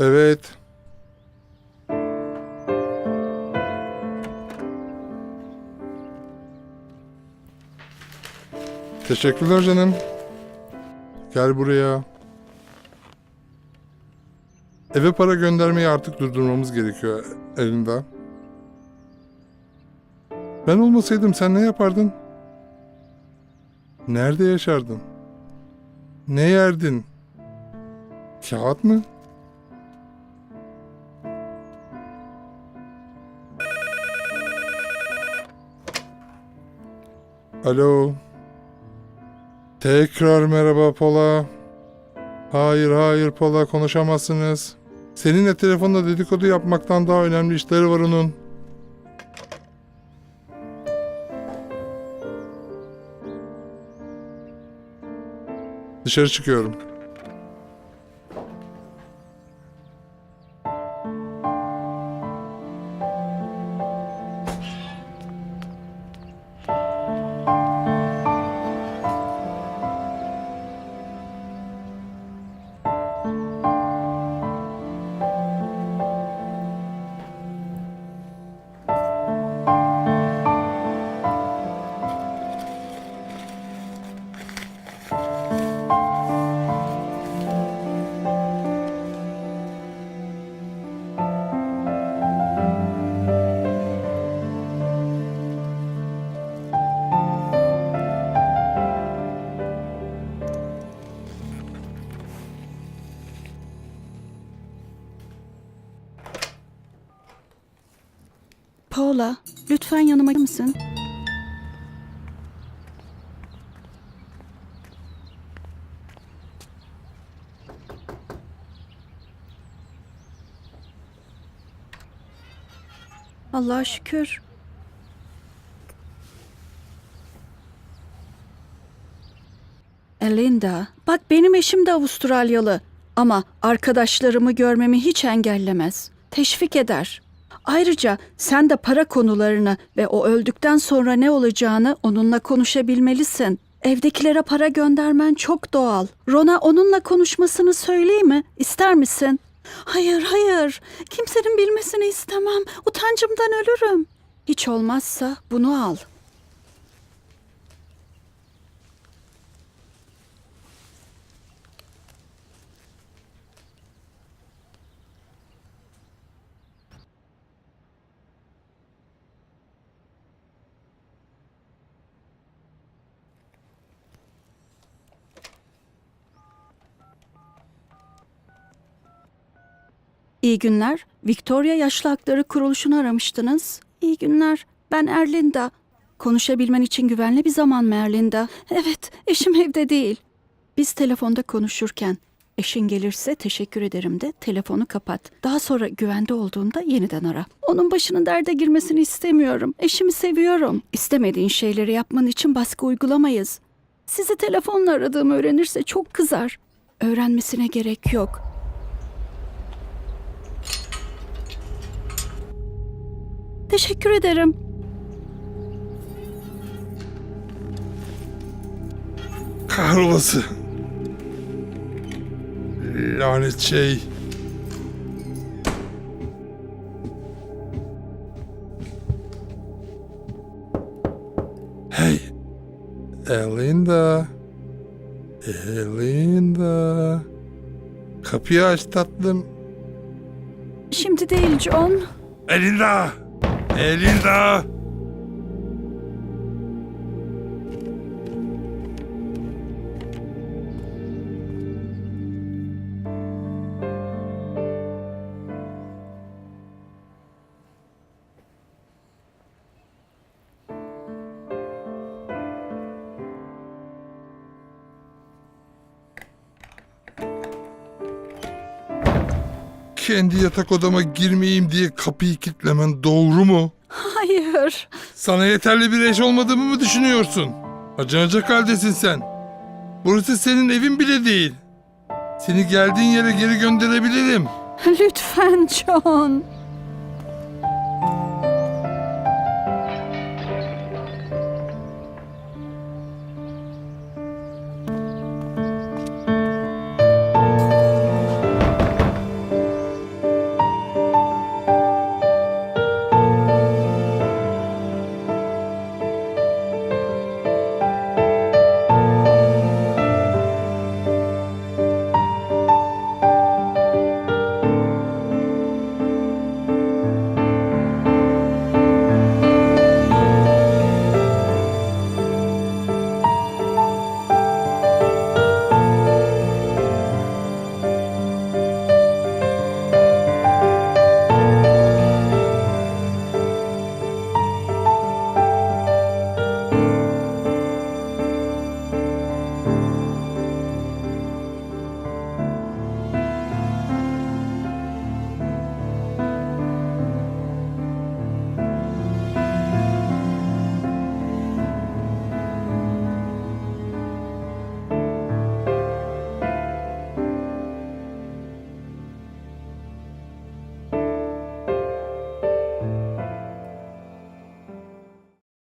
Evet. Teşekkürler canım. Gel buraya. Eve para göndermeyi artık durdurmamız gerekiyor elinde. Ben olmasaydım sen ne yapardın? Nerede yaşardın? Ne yerdin? Kağıt mı? Alo. Tekrar merhaba Pola. Hayır hayır Pola konuşamazsınız. Seninle telefonda dedikodu yapmaktan daha önemli işleri var onun. Dışarı çıkıyorum. Paula, lütfen yanıma gelir misin? Allah'a şükür. Elinda, bak benim eşim de Avustralyalı ama arkadaşlarımı görmemi hiç engellemez. Teşvik eder. Ayrıca sen de para konularını ve o öldükten sonra ne olacağını onunla konuşabilmelisin. Evdekilere para göndermen çok doğal. Rona onunla konuşmasını söyleyeyim mi? İster misin? Hayır, hayır. Kimsenin bilmesini istemem. Utancımdan ölürüm. Hiç olmazsa bunu al. İyi günler. Victoria Yaşlı Hakları Kuruluşu'nu aramıştınız. İyi günler. Ben Erlinda. Konuşabilmen için güvenli bir zaman mı Erlinda? Evet, eşim evde değil. Biz telefonda konuşurken eşin gelirse teşekkür ederim de telefonu kapat. Daha sonra güvende olduğunda yeniden ara. Onun başının derde girmesini istemiyorum. Eşimi seviyorum. İstemediğin şeyleri yapman için baskı uygulamayız. Sizi telefonla aradığımı öğrenirse çok kızar. Öğrenmesine gerek yok. Teşekkür ederim. Kahrolası. Lanet şey. Hey. Elinda. Elinda. Kapıyı aç tatlım. Şimdi değil John. Elinda. Elinda. Kendi yatak odama girmeyeyim diye kapıyı kilitlemen doğru mu? Hayır. Sana yeterli bir eş olmadığımı mı düşünüyorsun? Acınacak haldesin sen. Burası senin evin bile değil. Seni geldiğin yere geri gönderebilirim. Lütfen John.